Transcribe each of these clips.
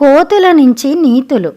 కోతుల నుంచి నీతులు.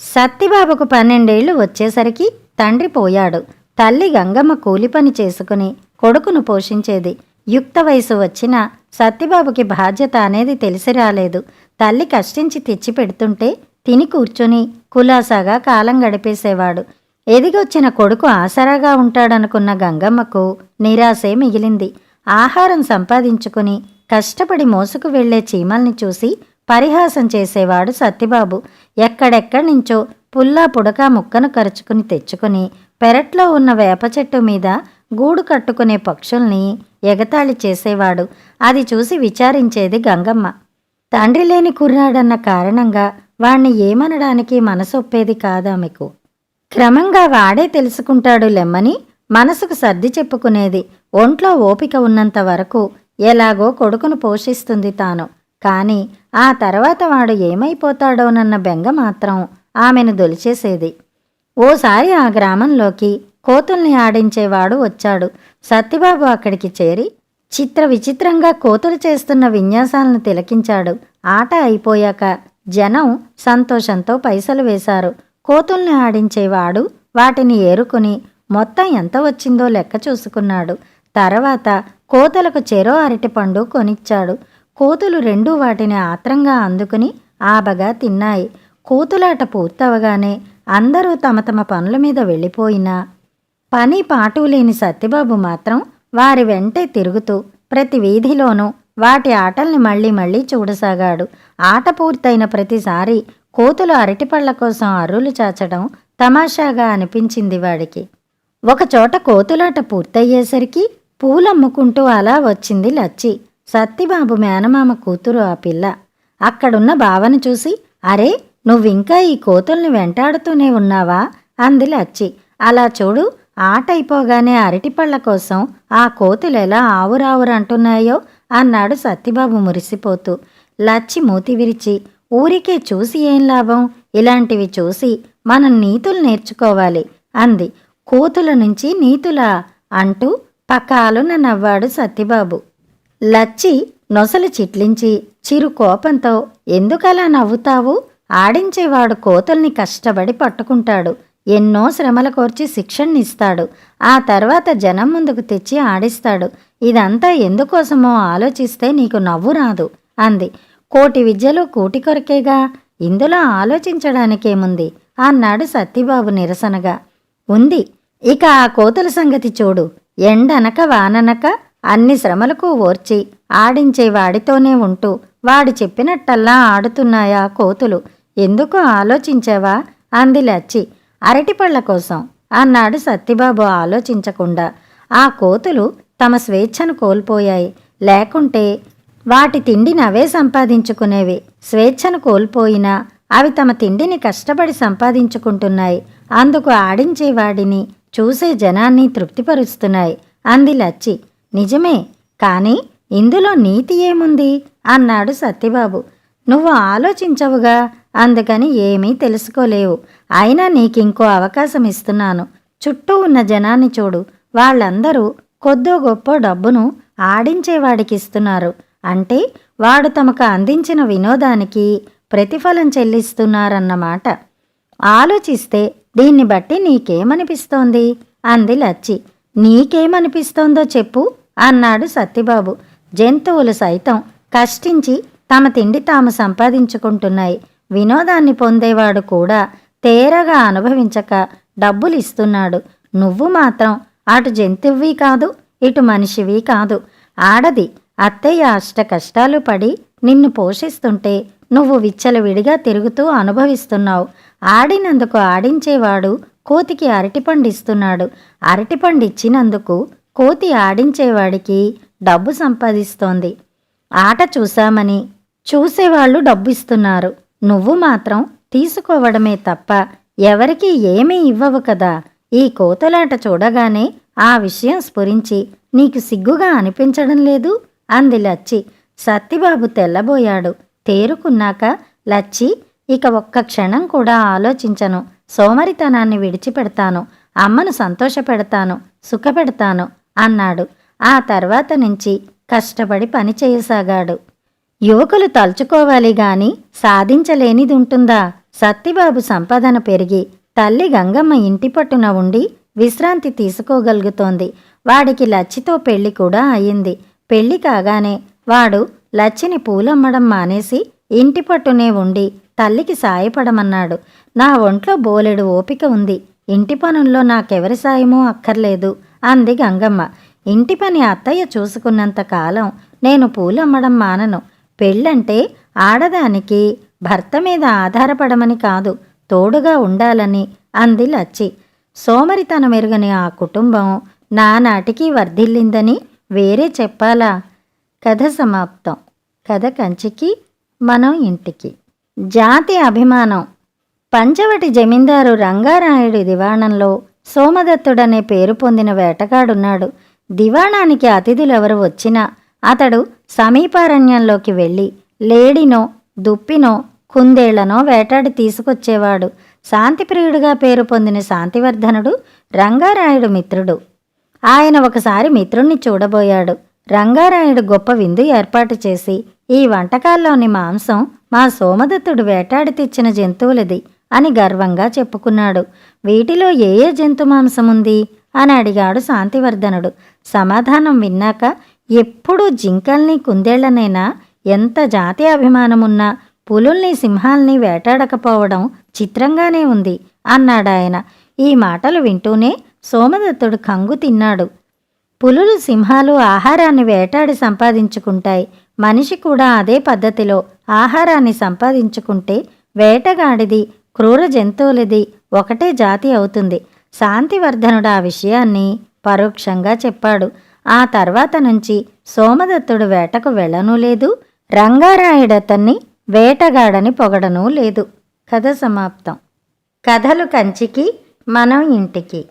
సత్తిబాబుకు పన్నెండేళ్ళు వచ్చేసరికి తండ్రి పోయాడు. తల్లి గంగమ్మ కూలి పని చేసుకుని కొడుకును పోషించేది. యుక్త వయసు వచ్చిన సత్తిబాబుకి బాధ్యత అనేది తెలిసి రాలేదు. తల్లి కష్టించి తెచ్చి పెడుతుంటే తిని కూర్చుని కులాసాగా కాలం గడిపేసేవాడు. ఎదిగొచ్చిన కొడుకు ఆసరాగా ఉంటాడనుకున్న గంగమ్మకు నిరాశే మిగిలింది. ఆహారం సంపాదించుకుని కష్టపడి మోసుకు వెళ్ళే చీమల్ని చూసి పరిహాసం చేసేవాడు సత్తిబాబు ఎక్కడెక్కడి నుంచో పుల్లా పుడక ముక్కను కరుచుకుని తెచ్చుకుని పెరట్లో ఉన్న వేప చెట్టు మీద గూడు కట్టుకునే పక్షుల్ని ఎగతాళి చేసేవాడు. అది చూసి విచారించేది గంగమ్మ. తండ్రి లేని కుర్రాడన్న కారణంగా వాణ్ణి ఏమనడానికి మనసొప్పేది కాదామెకు. క్రమంగా వాడే తెలుసుకుంటాడు లెమ్మని. మనసుకు సర్ది చెప్పుకునేది ఒంట్లో ఓపిక ఉన్నంత వరకు ఎలాగో కొడుకును పోషిస్తుంది తాను. కానీ ఆ తర్వాత వాడు ఏమైపోతాడోనన్న బెంగ మాత్రం ఆమెను దొలిచేసేది. ఓసారి ఆ గ్రామంలోకి కోతుల్ని ఆడించేవాడు వచ్చాడు. సత్యబాబు అక్కడికి చేరి చిత్ర విచిత్రంగా కోతులు చేస్తున్న విన్యాసాలను తిలకించాడు. ఆట అయిపోయాక జనం సంతోషంతో పైసలు వేశారు. కోతుల్ని ఆడించేవాడు వాటిని ఏరుకుని మొత్తం ఎంత వచ్చిందో లెక్క చూసుకున్నాడు. తర్వాత కోతలకు చెరో అరటిపండు కొనిచ్చాడు. కోతులు రెండూ వాటిని ఆత్రంగా అందుకుని ఆబగా తిన్నాయి. కోతులాట పూర్తవగానే అందరూ తమ తమ పనుల మీద వెళ్ళిపోయినా. పని పాటు లేని సత్యబాబు మాత్రం వారి వెంటే తిరుగుతూ ప్రతి వీధిలోనూ వాటి ఆటల్ని మళ్ళీ మళ్ళీ చూడసాగాడు. ఆట పూర్తయిన ప్రతిసారి కోతులు అరటిపళ్ళ కోసం అర్రులు చాచడం తమాషాగా అనిపించింది వాడికి. ఒకచోట కోతులాట పూర్తయ్యేసరికి పూలమ్ముకుంటూ అలా వచ్చింది లచ్చి. సత్తిబాబు మేనమామ కూతురు ఆ పిల్ల. అక్కడున్న బావను చూసి అరే నువ్వింకా ఈ కోతుల్ని వెంటాడుతూనే ఉన్నావా? అంది లచ్చి. అలా చూడు ఆట అయిపోగానే అరటిపళ్ళ కోసం ఆ కోతులు ఎలా ఆవురావురంటున్నాయో అన్నాడు సత్తిబాబు మురిసిపోతూ. లచ్చి మూతి విరిచి ఊరికే చూసి ఏం లాభం? ఇలాంటివి చూసి మనం నీతులు నేర్చుకోవాలి అంది. కోతుల నుంచి నీతులా? అంటూ పకాలున నవ్వాడు సత్తిబాబు లచ్చి నొసలు చిట్లించి చిరు కోపంతో ఎందుకలా నవ్వుతావు? ఆడించేవాడు కోతుల్ని కష్టపడి పట్టుకుంటాడు. ఎన్నో శ్రమల కోర్చి శిక్షణనిస్తాడు. ఆ తర్వాత జనం ముందుకు తెచ్చి ఆడిస్తాడు. ఇదంతా ఎందుకోసమో ఆలోచిస్తే నీకు నవ్వు రాదు అంది. కోటి విద్యలు కూటి కొరకేగా? ఇందులో ఆలోచించడానికేముంది? అన్నాడు సత్తిబాబు నిరసనగా. ఉంది. ఇక ఆ కోతుల సంగతి చూడు. ఎండనక వాననక అన్ని శ్రమలకు ఓర్చి ఆడించే వాడితోనే ఉంటూ వాడు చెప్పినట్టల్లా ఆడుతున్నాయా కోతులు? ఎందుకు ఆలోచించావా? అంది లచ్చి. అరటిపళ్ళ కోసం అన్నాడు సత్తిబాబు ఆలోచించకుండా. ఆ కోతులు తమ స్వేచ్ఛను కోల్పోయాయి. లేకుంటే వాటి తిండిని అవే సంపాదించుకునేవి. స్వేచ్ఛను కోల్పోయినా అవి తమ తిండిని కష్టపడి సంపాదించుకుంటున్నాయి. అందుకు ఆడించేవాడిని చూసే జనాన్ని తృప్తిపరుస్తున్నాయి. అంది లచ్చి. నిజమే కానీ ఇందులో నీతి ఏముంది? అన్నాడు సత్యబాబు. నువ్వు ఆలోచించవుగా అందుకని ఏమీ తెలుసుకోలేవు. అయినా నీకింకో అవకాశం ఇస్తున్నాను. చుట్టూ ఉన్న జనాన్ని చూడు. వాళ్ళందరూ కొద్దో గొప్ప డబ్బును ఆడించేవాడికి ఇస్తున్నారు అంటే వాడు తమకు అందించిన వినోదానికి ప్రతిఫలం చెల్లిస్తున్నారన్నమాట. ఆలోచిస్తే దీన్ని బట్టి నీకేమనిపిస్తోంది? అంది లచ్చి. నీకేమనిపిస్తోందో చెప్పు. అన్నాడు సత్తిబాబు జంతువులు సైతం కష్టించి తమ తిండి తాము సంపాదించుకుంటున్నాయి. వినోదాన్ని పొందేవాడు కూడా తేరగా అనుభవించక డబ్బులు ఇస్తున్నాడు. నువ్వు మాత్రం అటు జంతువువి కాదు ఇటు మనిషివి కాదు. ఆడది అత్తయ్య అష్ట కష్టాలు పడి నిన్ను పోషిస్తుంటే నువ్వు విచ్చలవిడిగా తిరుగుతూ అనుభవిస్తున్నావు. ఆడినందుకు ఆడించేవాడు కోతికి అరటిపండిస్తున్నాడు. అరటిపండిచ్చినందుకు కోతి ఆడించేవాడికి డబ్బు సంపాదిస్తోంది. ఆట చూశామని చూసేవాళ్ళు డబ్బిస్తున్నారు. నువ్వు మాత్రం తీసుకోవడమే తప్ప ఎవరికీ ఏమీ ఇవ్వవు కదా. ఈ కోతలాట చూడగానే ఆ విషయం స్ఫురించి నీకు సిగ్గుగా అనిపించడం లేదు? అంది లచ్చి. సత్తిబాబు తెల్లబోయాడు. తేరుకున్నాక లచ్చి ఇక ఒక్క క్షణం కూడా ఆలోచించను. సోమరితనాన్ని విడిచిపెడతాను. అమ్మను సంతోషపెడతాను. సుఖపెడతాను. అన్నాడు. ఆ తర్వాత నుంచి కష్టపడి పని చేయసాగాడు. యువకులు తలుచుకోవాలి గాని సాధించలేనిది ఉంటుందా సత్తిబాబు సంపాదన పెరిగి తల్లి గంగమ్మ ఇంటి పట్టున ఉండి విశ్రాంతి తీసుకోగలుగుతోంది. వాడికి లచ్చితో పెళ్ళి కూడా అయింది. పెళ్ళి కాగానే వాడు లచ్చిని పూలమ్మడం మానేసి ఇంటి పట్టునే ఉండి తల్లికి సాయపడమన్నాడు. నా ఒంట్లో బోలెడు ఓపిక ఉంది. ఇంటి పనుల్లో నాకెవరి సాయమో అక్కర్లేదు. అంది గంగమ్మ. ఇంటి పని అత్తయ్య చూసుకున్నంత కాలం నేను పూలమ్మడం మానను. పెళ్ళంటే ఆడదానికి భర్త మీద ఆధారపడమని కాదు తోడుగా ఉండాలని అంది లచ్చి. సోమరితనం ఎరుగని ఆ కుటుంబం నానాటికి వర్ధిల్లిందని వేరే చెప్పాలా? కథ సమాప్తం. కథ కంచికి మనం ఇంటికి. జాతి అభిమానం. పంచవటి జమీందారు రంగారాయుడి దివాణంలో సోమదత్తుడనే పేరు పొందిన వేటగాడున్నాడు. దివాణానికి అతిథులెవరు వచ్చినా అతడు సమీపారణ్యంలోకి వెళ్ళి లేడినో దుప్పినో కుందేళ్ళనో వేటాడి తీసుకొచ్చేవాడు. శాంతిప్రియుడిగా పేరు పొందిన శాంతివర్ధనుడు రంగారాయుడు మిత్రుడు. ఆయన ఒకసారి మిత్రుణ్ణి చూడబోయాడు. రంగారాయుడు గొప్ప విందు ఏర్పాటు చేసి ఈ వంటకాల్లోని మాంసం మా సోమదత్తుడు వేటాడి తెచ్చిన జంతువులది. అని గర్వంగా చెప్పుకున్నాడు. వీటిలో ఏ ఏ జంతు మాంసం ఉంది అని అడిగాడు శాంతివర్ధనుడు. సమాధానం విన్నాక ఎప్పుడూ జింకల్ని కుందేళ్ళనైనా ఎంత జాతి అభిమానమున్నా పులుల్ని సింహాల్ని వేటాడకపోవడం చిత్రంగానే ఉంది అన్నాడాయన ఈ మాటలు వింటూనే సోమదత్తుడు కంగు తిన్నాడు. పులులు సింహాలు ఆహారాన్ని వేటాడి సంపాదించుకుంటాయి. మనిషి కూడా అదే పద్ధతిలో ఆహారాన్ని సంపాదించుకుంటే వేటగాడిది క్రూర జంతువులది ఒకటే జాతి అవుతుంది. శాంతివర్ధనుడు ఆ విషయాన్ని పరోక్షంగా చెప్పాడు. ఆ తర్వాత నుంచి సోమదత్తుడు వేటకు వెళ్ళనూ లేదు. రంగారాయుడతన్ని వేటగాడని పొగడనూ లేదు. కథ సమాప్తం. కథలు కంచికి మనం ఇంటికి.